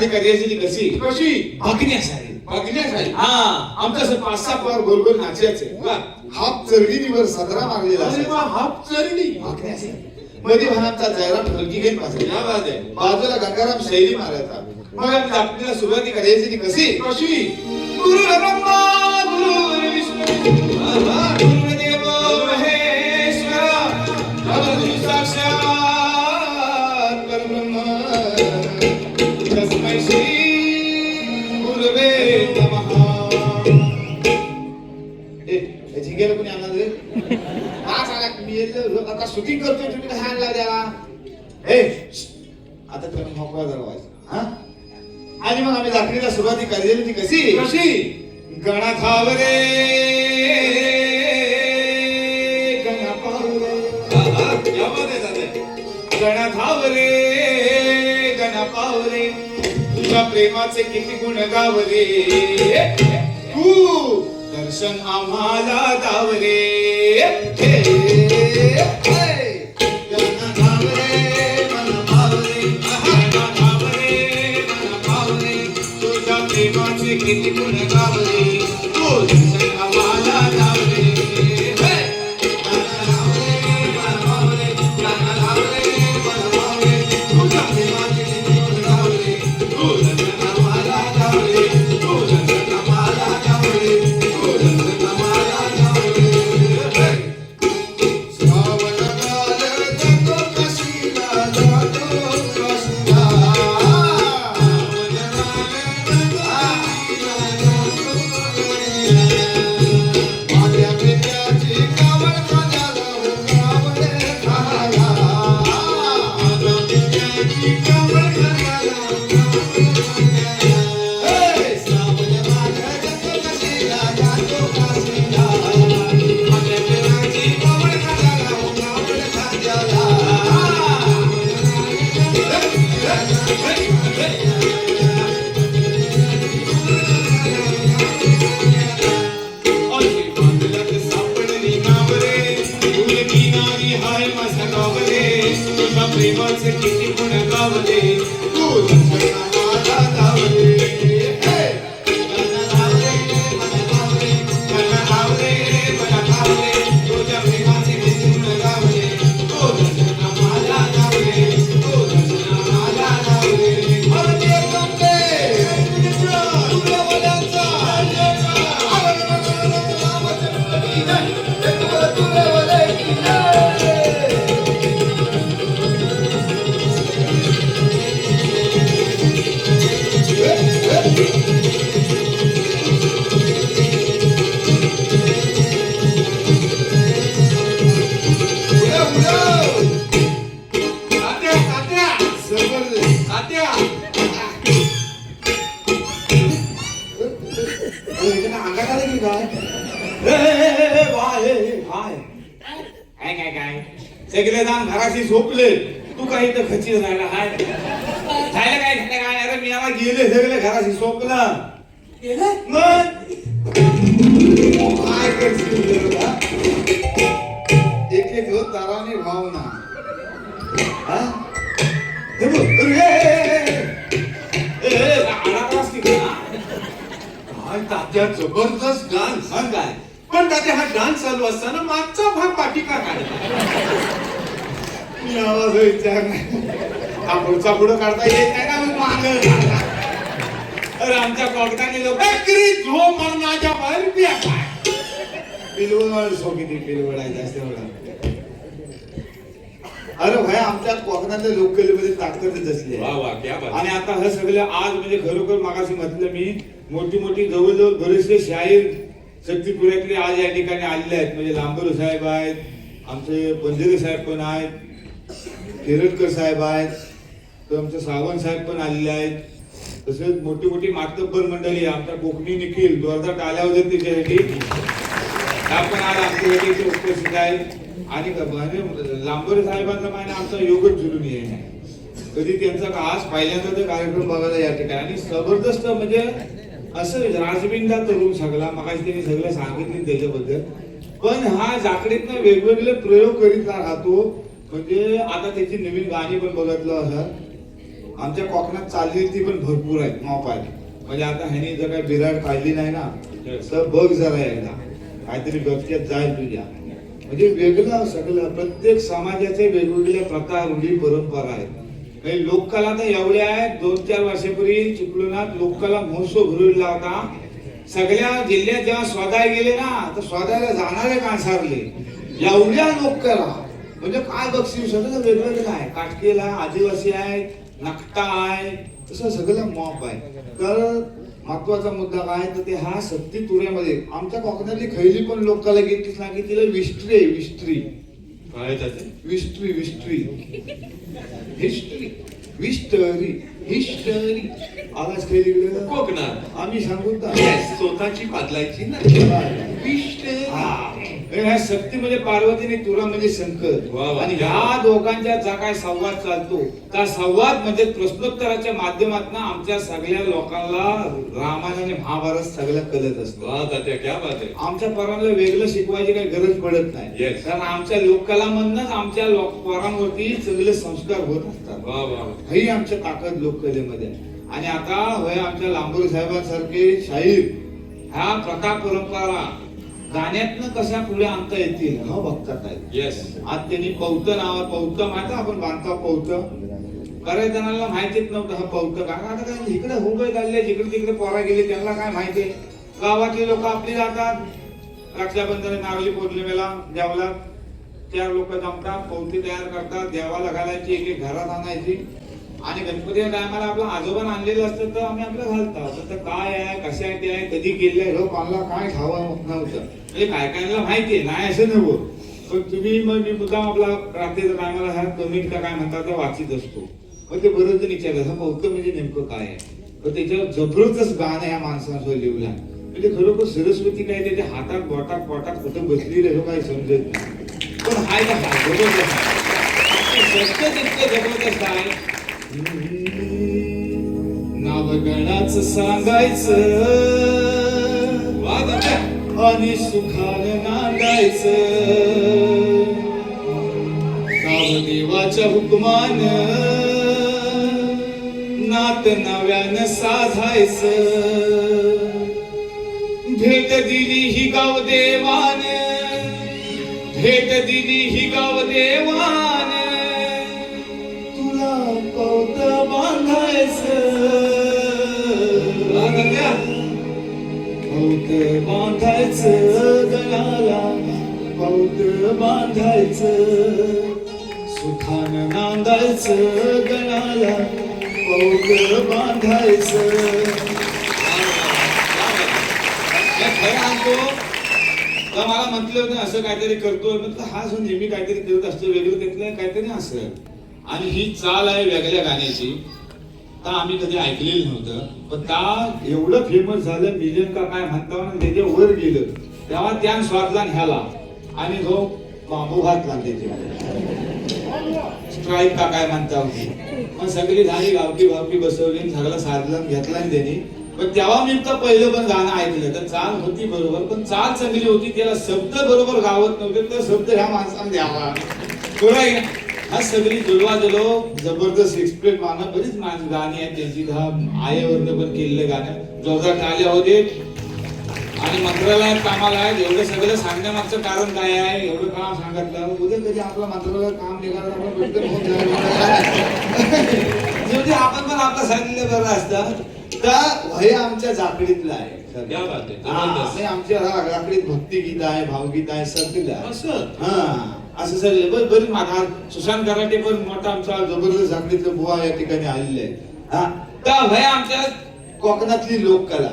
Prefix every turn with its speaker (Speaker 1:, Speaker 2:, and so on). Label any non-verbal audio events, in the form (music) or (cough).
Speaker 1: जाकडी करायची कशी?
Speaker 2: कशी?
Speaker 1: बघण्यासारी
Speaker 2: बघण्यासाठी
Speaker 1: हा आमचं पाच सहा पार गोल गोल नाचायचे
Speaker 2: वा.
Speaker 1: हात चरडीवर सदरा.
Speaker 2: वा हाफ चरणी
Speaker 1: बघण्यासाठी. मध्ये भानांचा जयराम ढोलकी घेऊन बाजूला गंगाराम शैली मारायचा मग आम्ही जाकडीला सुरुवाती करायची कशी?
Speaker 2: कशी?
Speaker 1: गुरु ब्रह्मा गुरु विष्णू. मग आम्ही जाकरीला सुरुवाती करायची ती कशी?
Speaker 2: कशी? दादा
Speaker 1: गणाथावरे गणपावरे. तुझ्या प्रेमाचे किती गुण गावरे. तू दर्शन आम्हाला दावरे. किती सगळे जाण घराशी झोपले. तू काही तर खचीत राहिला हाय. झालं काय काय? अरे मी याला गेले सगळे घराशी झोपलं. काय करशील? एक एक हो ताराने भावना. हा? हे बघ,
Speaker 2: तात्या जबरदस्त डान्स
Speaker 1: काय?
Speaker 2: पण तात्या हा डान्स चालू असताना मागचा भाग पाठी का काढला
Speaker 1: मी आवाज विचार नाही. हा पुढचा पुढं काढता येत नाही का मग. अरे आमच्या कॉकटाने लोक
Speaker 2: बेकरी झो मरणाच्या बाहेर पिया काय
Speaker 1: पिलवड सो किती पिलवड आहे जास्त एवढा अरे भाई आमच्या कोकणातल्या लोककलेमध्ये ताकदच असली
Speaker 2: वा
Speaker 1: आहे.
Speaker 2: वा क्या बात.
Speaker 1: आणि आता हे सगळं आज म्हणजे खरोखर मागाशी म्हटलं मी मोठी मोठी जवळजवळ बरेचसे शाहीर शक्तीपुऱ्यातले आज या ठिकाणी आलेले आहेत. म्हणजे लांबरू साहेब आहेत आमचे बंदेरे साहेब पण आहेत केरटकर साहेब आहेत तर आमचे सावंत साहेब पण आलेले आहेत. तसेच मोठी मोठी मातब्बर मंडळी आमच्या कोकणी निखिल जोरदार टाळ्या होत्या त्याच्यासाठी त्या पण आज आमच्यासाठी इथे उपस्थित आहेत. आणि लांबोरे साहेबांचा माहिती आमचा योगच झुलून आहे कधी त्यांचा का आज पहिल्यांदा ते कार्यक्रम बघायला या ठिकाणी. आणि जबरदस्त म्हणजे असं राजबिंदा तरुण सगळा मगाशी त्यांनी सगळं सांगितले त्याच्याबद्दल. पण हा जाकडीतनं वेगवेगळे प्रयोग करीत राहतो. म्हणजे आता त्याची नवीन गाणी पण बघितलं असं आमच्या कोकणात चालली ती पण भरपूर आहेत माप आहेत म्हणजे आता ह्यानी जर काही बिराड काढली नाही ना तर बघ जरा एकदा. काहीतरी डोक्यात जाईल तुझ्या. म्हणजे वेगळं सगळं प्रत्येक समाजाचे वेगवेगळ्या प्रकार रूढी परंपरा आहेत. म्हणजे लोककला तर एवढ्या आहेत दोन चार वर्षापूर्वी चिपळुणात लोककला महोत्सव भरवला होता सगळ्या जिल्ह्यात जेव्हा स्वादाय गेले ना तर स्वादायला जाणारे कांसारले एवढ्या लोककला. म्हणजे काय बक्षीस? सगळं वेगवेगळं आहे काटकेला आदिवासी आहे नकटा आहे तसं सगळं मॉप आहे. तर महत्त्वाचा मुद्दा काय? तर ते हा सत्ती तुऱ्यामध्ये आमच्या कोकणातली खैली पण लोककला घेतलीच ना की तिला विस्ट्री आहे विस्ट्री
Speaker 2: काय
Speaker 1: विस्ट्री विस्ट्री हिस्ट्री विस्टरी हिस्टरी आवाज खैली
Speaker 2: कोकणात.
Speaker 1: आम्ही सांगू का
Speaker 2: Yes, स्वतःची बदलायची ना.
Speaker 1: ह्या शक्ती म्हणजे पार्वती आणि तुरा म्हणजे शंकर. आणि ह्या दोघांच्या जा काय संवाद चालतो त्या संवाद म्हणजे प्रश्नोत्तराच्या माध्यमातून आमच्या सगळ्या लोकांना रामायण आणि महाभारत सगळं कळत असतो. आमच्या पोरांना वेगळं शिकवायची काही गरज पडत नाही. कारण आमच्या लोककलामधनच आमच्या लोक पोरांवरती चांगले संस्कार होत असतात. ही आमच्या ताकद लोककलेमध्ये. आणि आता होय आमच्या लांबोरी साहेबांसारखे शाहीर ह्या प्रथा परंपरा गाण्यातनं कशा पुढे आणता येतील हा बघतात
Speaker 2: येस
Speaker 1: आज त्यांनी पौत नाव पौत माहिती आपण बांधता पौत बऱ्याच जणांना माहितीच नव्हतं हा पौत का आता काय इकडे हुबे चालले जिकडे तिकडे पोरा गेले त्यांना काय माहिती गावातली लोक आपली जातात. रक्षाबंधन नारळी पौर्णिमेला देवला चार लोक जमतात पौती तयार करतात देवाला घालायची एक एक घरात आणायची. आणि गणपतीच्या टायमाला आपलं आजोबा आणलेलं असतं तर आम्ही आपलं घालतो. तर काय आहे कशा आहे ते आहे कधी गेले हो कोणाला काय खावं नव्हतं म्हणजे काय कायला माहिती आहे नाही असं नव्हतं पण तुम्ही मग मी मुद्दाम आपला रात्रीच्या टायमाला ह्या कमेंट का काय म्हणतात ते वाचित असतो. मग ते बरंच विचारलं. हा बौद्ध म्हणजे नेमकं काय आहे? तर त्याच्यावर जबरदस्त गाणं या माणसांसोबत लिहिलं म्हणजे खरोखर सरस्वती काय त्याच्या हातात बोटात पोटात कुठं बसलेलं आहे हे काही समजत नाही. पण हाय का जबरदस्त आहे. सत्य तितकं जबरदस्त आहे नावगणाच सांगायचं आणि सुखानं नांदायचं. कामदेवाच्या हुकमान नात नव्यानं साधायचं. भेट दिली ही गावदेवान भेट दिली ही गाव देवान ते बांधायचं गळाला पौत बांधायचं सुखान नांदायचं गळाला पौत बांधायचं तर मला म्हटलं होतं असं काहीतरी करतो म्हटलं हा सण नेहमी काहीतरी करत असतो वेगळं त्यातलं काहीतरी असं. आणि ही चाल आहे वेगळ्या गाण्याची. तर आम्ही कधी ऐकलेलं नव्हतं पण त्या एवढं फेमस झालं मिलियन का काय म्हणता ना त्याच्या वर गेलं तेव्हा त्यान स्वादला ह्याला. आणि जो बांबू घातला त्याच्या स्ट्राईक का काय म्हणता होती. मग सगळी झाली गावकी भावकी बसवली सगळं साधलं घेतला आणि त्यांनी. पण तेव्हा मी तर पहिलं पण गाणं ऐकलं तर चाल होती बरोबर पण चाल चांगली होती त्याला शब्द बरोबर गावत नव्हते तर शब्द ह्या माणसाने द्यावा. बरोबर हा सगळी जुलवा जुलो जबरदस्त एक्सप्रेस माना बरीच माणसं गाणी आहेत त्यांची दहा आयवरनं पण केलेलं गाणं. जोरदार टाळ्या होते आणि मंत्रालयात कामाला आहेत. एवढं सगळं सांगण्यामागचं कारण काय आहे? एवढं काम सांगितलं. उद्या कधी आपलं मंत्रालयात काम निघालं आपलं पटकन होऊन जाईल. (laughs) म्हणजे आपण पण आपलं सांगितलं बरं असतं. तर हे आमच्या जाकडीतलं आहे. आमच्या राकडीत भक्तिगीत आहे भावगीत आहे सगळं आहे.
Speaker 2: असं
Speaker 1: सर असं सगळे बरं बरीच सुशांत कराटे पण मोठा आमचा जबरदस्त जाकडीतलं बुवा या ठिकाणी आलेले आहे हा. तर भय आमच्या कोकणातली लोककला.